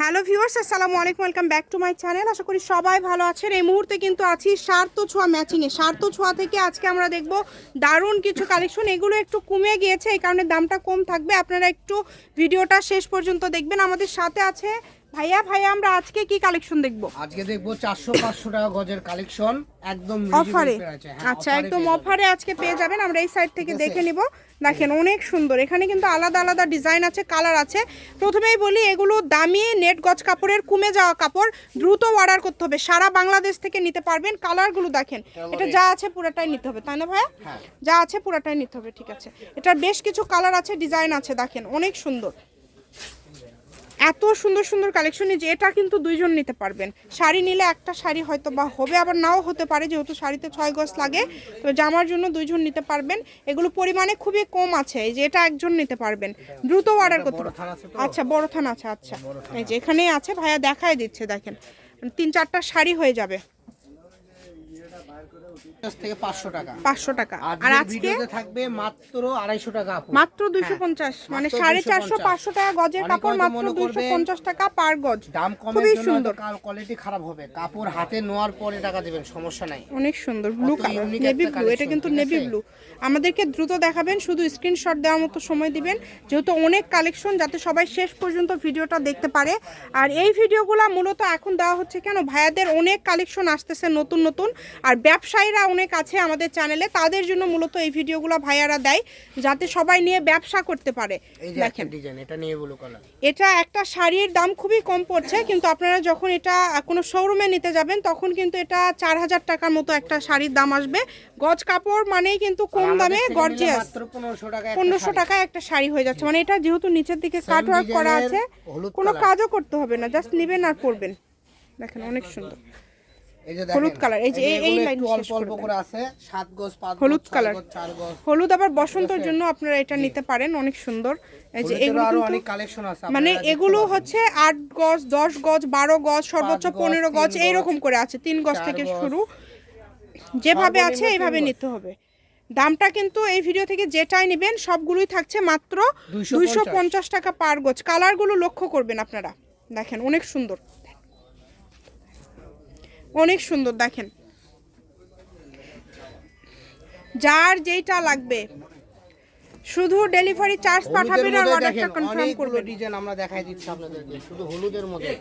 Hello viewers আসসালামু আলাইকুম welcome back to my channel. আশা করি সবাই ভালো আছেন। এই মুহূর্তে কিন্তু আছি সার্থ ছোঁয়া ম্যাচিংয়ে সার্থ ছোঁয়া থেকে আজকে আমরা দেখব দারুণ কিছু কালেকশন এগুলো একটু কমে গিয়েছে এই কারণে দামটা কম থাকবে। আপনারা একটু ভিডিওটা শেষ পর্যন্ত দেখবেন। আমাদের সাথে আছে ভাইয়া। ভাইয়া আমরা আজকে কি কালেকশন দেখব? আজকে দেখব চারশো পাঁচশো টাকা গজের কালেকশন একদম অফারে। হ্যাঁ, আচ্ছা একদম অফারে আজকে পেয়ে যাবেন। আমরা এই সাইড থেকে দেখে নিব। দেখেন অনেক সুন্দর। এখানে কিন্তু আলাদা আলাদা ডিজাইন আছে কালার আছে। প্রথমেই বলি এগুলো দামি নেট গজ কাপড়ের কুমে যাওয়া কাপড় দ্রুত অর্ডার করতে হবে। সারা বাংলাদেশ থেকে নিতে পারবেন। কালারগুলো দেখেন এটা যা আছে পুরাটাই নিতে হবে তাই না ভাইয়া? হ্যাঁ। যা আছে পুরাটাই নিতে হবে ঠিক আছে। এটার বেশ কিছু কালার আছে ডিজাইন আছে দেখেন অনেক সুন্দর। এত সুন্দর সুন্দর কালেকশন যে এটা কিন্তু দুইজন নিতে পারবেন। শাড়ি নিলে একটা শাড়ি হয়তো বা হবে আবার নাও হতে পারে যেহেতু শাড়িতে ছয় গজ লাগে। তো জামার জন্য দুইজন নিতে পারবেন। এগুলো পরিমাণে খুবই কম আছে এই যে এটা একজন নিতে পারবেন। দ্রুত অর্ডার করতে? আচ্ছা বড় থান আছে আচ্ছা। এই যে এখানেই আছে ভাইয়া দেখায় দিচ্ছে দেখেন। তিন চারটা শাড়ি হয়ে যাবে। থেকে পাঁচশো টাকা। পাঁচশো টাকা। আর আর আজকে? থাকবে মাত্র আড়াইশো টাকা মাত্র দুইশো পঞ্চাশ। মানে মাত্র সাড়ে চারশো 250 পাঁচশো টাকা গজের কাপড় মাত্র দুইশো করবে পঞ্চাশ টাকা পার গজ। দাম কমের সুন্দর। কোয়ালিটি খারাপ হবে। কাপড় হাতে নেওয়ার পরে টাকা দেবেন সমস্যা নাই। অনেক সুন্দর। ব্লু কালার নেভি ব্লু এটা কিন্তু নেভি ব্লু আমাদেরকে দ্রুত দেখাবেন শুধু স্ক্রিনশট দেওয়ার মতো সময় দিবেন। যেহেতু অনেক কালেকশন যাতে সবাই শেষ পর্যন্ত ভিডিওটা দেখতে পারে। আর এই ভিডিওগুলো মূলত এখন দেওয়া হচ্ছে কেন? ভাইয়াদের অনেক কালেকশন আসতেছে নতুন নতুন। আর ব্যবসায়ীরা অনেক আছে আমাদের চ্যানেলে তাদের জন্য মূলত এই ভিডিওগুলো ভাইয়ারা দেয় যাতে সবাই নিয়ে ব্যবসা করতে পারে। দেখেন। এটা একটা শাড়ির দাম খুবই কম পড়ছে কিন্তু আপনারা যখন এটা কোনো শোরুমে নিতে যাবেন তখন কিন্তু এটা চার হাজার টাকার মতো একটা শাড়ির দাম আসবে। গজ কাপড় মানেই কিন্তু কম দামে গর্জিয়াস পনেরোশো। টাকায় একটা শাড়ি। হয়ে যাচ্ছে। মানে এটা যেহেতু নিচের দিকে কাট ওয়ার্ক করা আছে কোনো কাজও করতে হবে না জাস্ট নেবেন আর পরবেন। দেখেন অনেক সুন্দর। হলুদ দেখেন, এই যে এই- এই এগুলো line একটু শেষ অল্প অল্প করে আছে সাত গজ পাঁচ হলুদ ছয় colour। গজ, হলুদ আবার বসন্তর জন্য আপনারা এটা নিতে পারেন অনেক সুন্দর। এই যে এগুলো আরও অনেক কালেকশন আছে মানে এগুলো হচ্ছে আট গজ দশ গজ বারো গজ সর্বোচ্চ পাঁচ গজ, পনেরো গজ এইরকম করে আছে তিন গজ থেকে শুরু। যেভাবে আছে এইভাবে নিতে হবে। দামটা কিন্তু এই ভিডিও থেকে যেটাই নেবেন সবগুলোই থাকছে মাত্র দুইশো পঞ্চাশ। টাকা পার গজ। কালারগুলো লক্ষ্য করবেন আপনারা। দেখেন অনেক সুন্দর। অনেক সুন্দর দেখেন। যার যেইটা লাগবে শুধু ডেলিভারি চার্জ পাঠাবেন আর অর্ডারটা কনফার্ম করবেন। ডিজাইন আমরা দেখাই দিচ্ছি আপনাদেরকে শুধু হলুদের মধ্যে।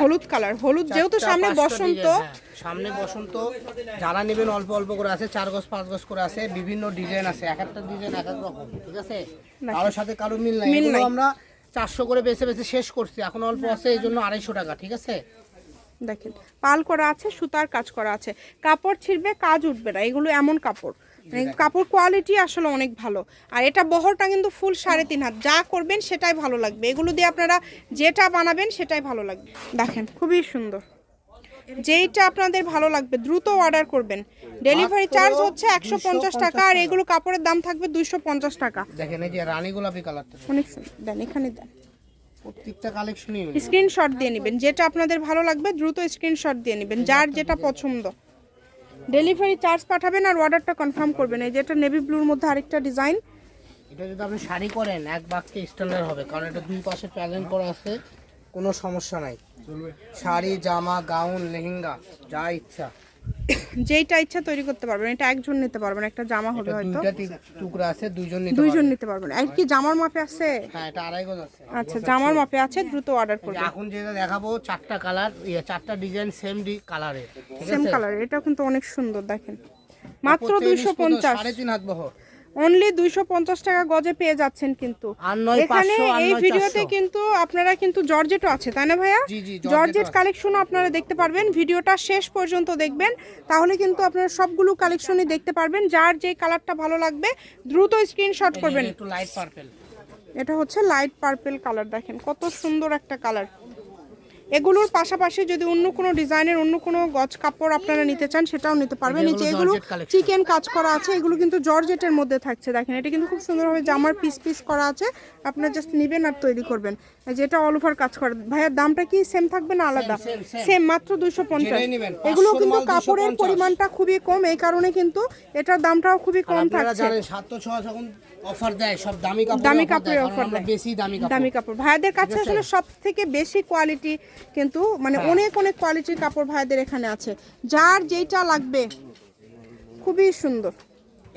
হলুদ কালার হলুদ যেহেতু সামনে বসন্ত। হ্যাঁ। সামনে বসন্ত যারা নেবেন অল্প অল্প করে আছে চার গজ পাঁচ গজ করে আছে বিভিন্ন ডিজাইন আছে এক একটা ডিজাইন এক এক রকম ঠিক আছে? কারোর সাথে কারও মিল নাই এগুলো নাই। আমরা চারশো করে বেছে বেছে শেষ করছি এখন অল্প আছে এই জন্য আড়াইশো টাকা ঠিক আছে? দেখেন পাল করা আছে সুতার কাজ করা আছে। কাপড় ছিঁড়বে কাজ উঠবে না। এগুলো এমন কাপড়। মানে কাপড় কোয়ালিটি আসলে অনেক ভালো। আর এটা বহরটা কিন্তু ফুল সাড়ে তিন হাত। যা করবেন সেটাই ভালো লাগবে। এগুলো দিয়ে আপনারা যেটা বানাবেন সেটাই ভালো লাগবে। দেখেন খুবই সুন্দর। যেইটা আপনাদের ভালো লাগবে দ্রুত অর্ডার করবেন। ডেলিভারি চার্জ হচ্ছে একশো পঞ্চাশ টাকা আর এগুলো কাপড়ের দাম থাকবে দুইশো পঞ্চাশ টাকা। দেখেন এই যে রানী গোলাপি কালারটা অনেক সুন্দর। দেন এখানে দেন। প্রত্যেকটা কালেকশনই স্ক্রিনশট দিয়ে নেবেন। যেটা আপনাদের ভালো লাগবে দ্রুত স্ক্রিনশট দিয়ে নেবেন যার যেটা পছন্দ। ডেলিভারি চার্জ পাঠাবেন আর অর্ডারটা কনফার্ম করবেন। এই যেটা নেভি ব্লুর মধ্যে আরেকটা ডিজাইন এটা যদি আপনি শাড়ি করেন এক বাক্যে স্ট্যান্ডার্ড হবে। কারণ এটা দুই পাশে প্যালেন করা আছে কোনো সমস্যা নাই। শাড়ি জামা গাউন লেহেঙ্গা যা ইচ্ছা। যেইটা ইচ্ছা তৈরি করতে পারবেন এটা একজন নিতে পারবেন একটা জামা হবে হয়তো। টুকরা আছে দুইজন নিতে দুইজন নিতে পারবেন। আর কি জামার মাপে আছে? হ্যাঁ এটা আড়াই গজ আছে। আচ্ছা জামার মাপে আছে দ্রুত অর্ডার করবেন। এখন যেটা দেখাবো চারটা কালার ইয়ে চারটা ডিজাইন সেম ডি কালারের সেম কালার এটাও কিন্তু অনেক সুন্দর দেখেন। মাত্র প্রত্যেক দুইশো জিনিস কত? পঞ্চাশ। সাড়ে তিন হাত বহর। অনলি দুইশো পঞ্চাশ টাকা গজে পেয়ে যাচ্ছেন কিন্তু। এখানে 500, এই ভিডিওতে কিন্তু আপনারা কিন্তু জর্জেটও আছে তাই না ভাইয়া? জর্জেট। কালেকশনও আপনারা দেখতে পারবেন। ভিডিওটা শেষ পর্যন্ত দেখবেন। তাহলে কিন্তু আপনারা সবগুলো কালেকশনই দেখতে পারবেন। যার যে কালারটা ভালো লাগবে দ্রুত স্ক্রিনশট করবেন। এটা হচ্ছে লাইট পার্পেল কালার দেখেন কত সুন্দর একটা কালার এগুলোর পাশাপাশি যদি অন্য কোনো ডিজাইনের অন্য কোনো গজ কাপড় আপনারা নিতে চান সেটাও নিতে পারবেন। এই যে এগুলো। চিকেন কাজ করা আছে এগুলো কিন্তু জর্জেটের মধ্যে থাকছে। দেখেন এটা কিন্তু খুব সুন্দরভাবে জামার পিস পিস করা আছে। আপনারা জাস্ট নেবেন আর তৈরি করবেন। এই যে এটা অল ওভার কাজ করা। ভাইয়ার দামটা কি সেম থাকবে না আলাদা। সেম মাত্র দুইশো পঞ্চাশ। এগুলো কিন্তু কাপড়ের পরিমাণটা খুবই কম এই কারণে কিন্তু এটার দামটাও খুবই কম আপনারা থাকছে। অফার দেয় সব দামি কাপড় দামি offer কাপড়ে দেয়, কারণ অফার দেয়। বেশি দামি কাপড়। দামি কাপড়। ভাইয়াদের কাছে আসলে সব থেকে বেশি কোয়ালিটি কিন্তু মানে হ্যাঁ। অনেক অনেক কোয়ালিটির কাপড় ভাইয়াদের এখানে আছে। যার যেটা লাগবে খুবই সুন্দর।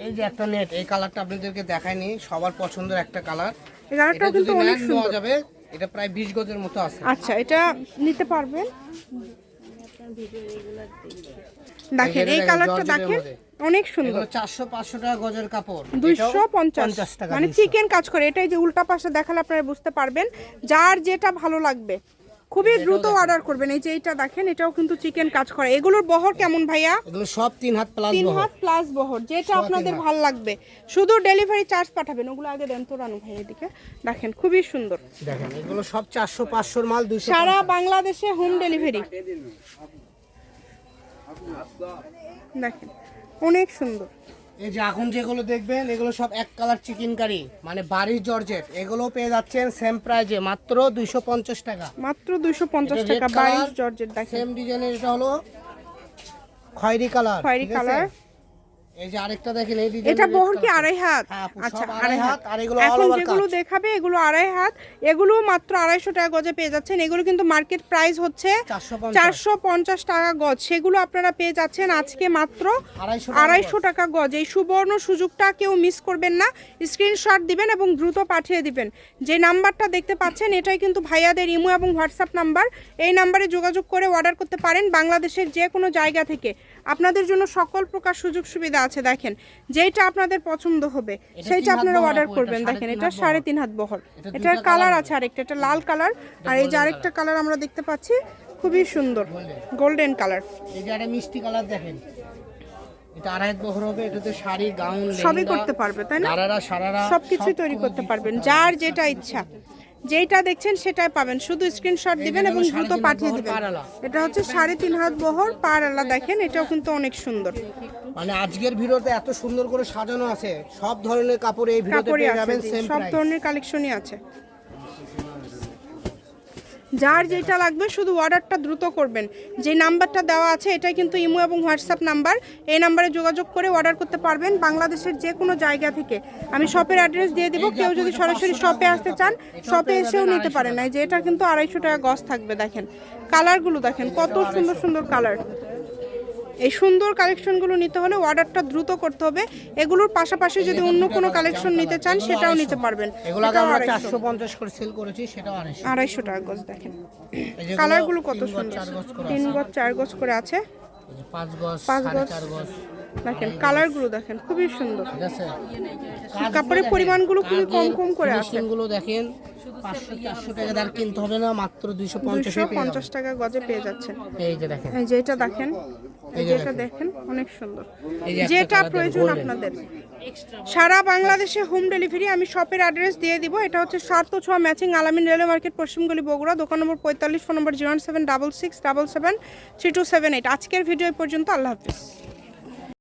এই যে একটা নেট এই কালারটা আপনাদেরকে দেখায়নি সবার পছন্দের একটা কালার এই কালারটাও কিন্তু অনেক সুন্দর। যাবে এটা প্রায় বিশ গজের মতো আছে। আচ্ছা এটা নিতে পারবেন। দেখেন এই কালারটা দেখেন অনেক সুন্দর। এগুলো চারশো পাঁচশো টাকা গজের কাপড়। দুইশো এটাও পঞ্চাশ টাকা মানে চিকেন কাজ করে। এটাই যে উল্টা পাশে দেখালে আপনারা বুঝতে পারবেন যার যেটা ভালো লাগবে। খুবই দ্রুত অর্ডার করবেন। এই যে এইটা দেখেন এটাও কিন্তু চিকেন কাজ করে। এগুলোর বহর কেমন ভাইয়া? এগুলো সব তিন হাত প্লাস তিন হাত প্লাস বহর যেটা আপনাদের ভালো লাগবে। শুধু ডেলিভারি চার্জ পাঠাবেন। ওগুলো আগে দেন তোরানো ভাই এদিকে। দেখেন খুবই সুন্দর। দেখেন এগুলো সব চারশো পাঁচশোর মাল দুইশো সারা বাংলাদেশে হোম ডেলিভারি দেখেন অনেক সুন্দর। এই যে এখন যেগুলো দেখবেন এগুলো সব এক কালার চিকেন কারি মানে বাড়ির জর্জেট। এগুলো পেয়ে যাচ্ছেন সেম প্রাইজে মাত্র দুইশো পঞ্চাশ টাকা। মাত্র দুইশো পঞ্চাশ এটা red টাকা বাড়ির জর্জেট দেখেন। সেম ডিজাইনের এটা হলো খয়েরি কালার খয়েরি কালার এই যে আরেকটা দেখেন এই এটা বহর কি আড়াই হাত? হ্যাঁ, আচ্ছা আড়াই হাত। আর এগুলো এখন যেগুলো দেখাবে এগুলো আড়াই হাত। এগুলো মাত্র আড়াইশো টাকা গজে পেয়ে যাচ্ছেন। এগুলো কিন্তু মার্কেট প্রাইস হচ্ছে 450 চারশো পঞ্চাশ টাকা গজ। সেগুলো আপনারা পেয়ে যাচ্ছেন আজকে মাত্র আড়াইশো টাকা গজ। এই সুবর্ণ সুযোগটা কেউ মিস করবেন না। স্ক্রিনশট দিবেন এবং দ্রুত পাঠিয়ে দিবেন। যে নাম্বারটা দেখতে পাচ্ছেন এটাই কিন্তু ভাইয়াদের ইমো এবং হোয়াটসঅ্যাপ নাম্বার। এই নাম্বারে যোগাযোগ করে অর্ডার করতে পারেন বাংলাদেশের যে কোনো জায়গা থেকে। আপনাদের জন্য সকল প্রকার সুযোগ সুবিধা আছে দেখেন। যেটা আপনাদের পছন্দ হবে সেইটা আপনারা অর্ডার করবেন। দেখেন এটা সাড়ে তিন হাত বহর। এটার কালার আছে আরেকটা এটা লাল কালার আর এই যে আরেকটা কালার আমরা দেখতে পাচ্ছি খুবই সুন্দর গোল্ডেন কালার এই যে একটা মিষ্টি কালার দেখেন। এটা আড়াই বহর হবে এটাতে শাড়ি গাউন সবই করতে পারবে তাই না? সারারা সবকিছু তৈরি করতে পারবেন যার যেটা ইচ্ছা। যেটা দেখছেন সেটাই পাবেন। শুধু স্ক্রিনশট দিবেন এবং দ্রুত পাঠিয়ে দিবেন। এটা হচ্ছে সাড়ে তিন হাত বহর পার আলা দেখেন এটাও কিন্তু অনেক সুন্দর। মানে আজকের ভিডিওতে এত সুন্দর করে সাজানো আছে সব ধরনের কাপড় এই ভিডিওতে পেয়ে যাবেন সেম সব ধরনের কালেকশনই আছে। যার যেটা লাগবে শুধু অর্ডারটা দ্রুত করবেন। যে নাম্বারটা দেওয়া আছে, এটাই কিন্তু ইমো এবং হোয়াটসঅ্যাপ নাম্বার। এই নাম্বারে যোগাযোগ করে অর্ডার করতে পারবেন বাংলাদেশের যে কোনো জায়গা থেকে। আমি শপের অ্যাড্রেস দিয়ে দেবো, কেউ যদি সরাসরি শপে আসতে চান শপে এসেও নিতে পারেন না। যে এটা কিন্তু আড়াইশো টাকা গজ থাকবে, দেখেন। কালারগুলো দেখেন, কত সুন্দর সুন্দর কালার এই সুন্দর কালেকশনগুলো নিতে হলে অর্ডারটা দ্রুত করতে হবে। এগুলোর পাশাপাশি যদি অন্য কোনো কালেকশন নিতে চান সেটাও নিতে পারবেন। এগুলো আমরা আড়াইশো। করে সেল করেছি সেটাও টাকা গজ দেখেন। কালারগুলো কত সুন্দর। তিন গজ চার গজ করে আছে। পাঁচ গজ পাঁচ গজ। দেখেন কালারগুলো দেখেন খুবই সুন্দর। ঠিক আছে? কাপড়ের পরিমাণগুলো খুবই কম কম করে আছে। গুলো দেখেন কিনতে হবে না মাত্র দুইশো দুইশো পঞ্চাশ টাকা গজে পেয়ে যাচ্ছেন। এই যে দেখেন। এই যে এটা দেখেন এই যে এটা দেখেন। অনেক সুন্দর। যেটা প্রয়োজন আপনাদের। সারা বাংলাদেশে হোম ডেলিভারি আমি শপের অ্যাড্রেস দিয়ে দিব। এটা হচ্ছে সাত ও ছয় ম্যাচিং আলামিন রেলওয়ে মার্কেট পশ্চিমগুলি বগুড়া দোকান নম্বর পঁয়তাল্লিশ ফোন নম্বর zero seven double six double seven three two seven eight আজকের ভিডিও পর্যন্ত আল্লাহ হাফিজ।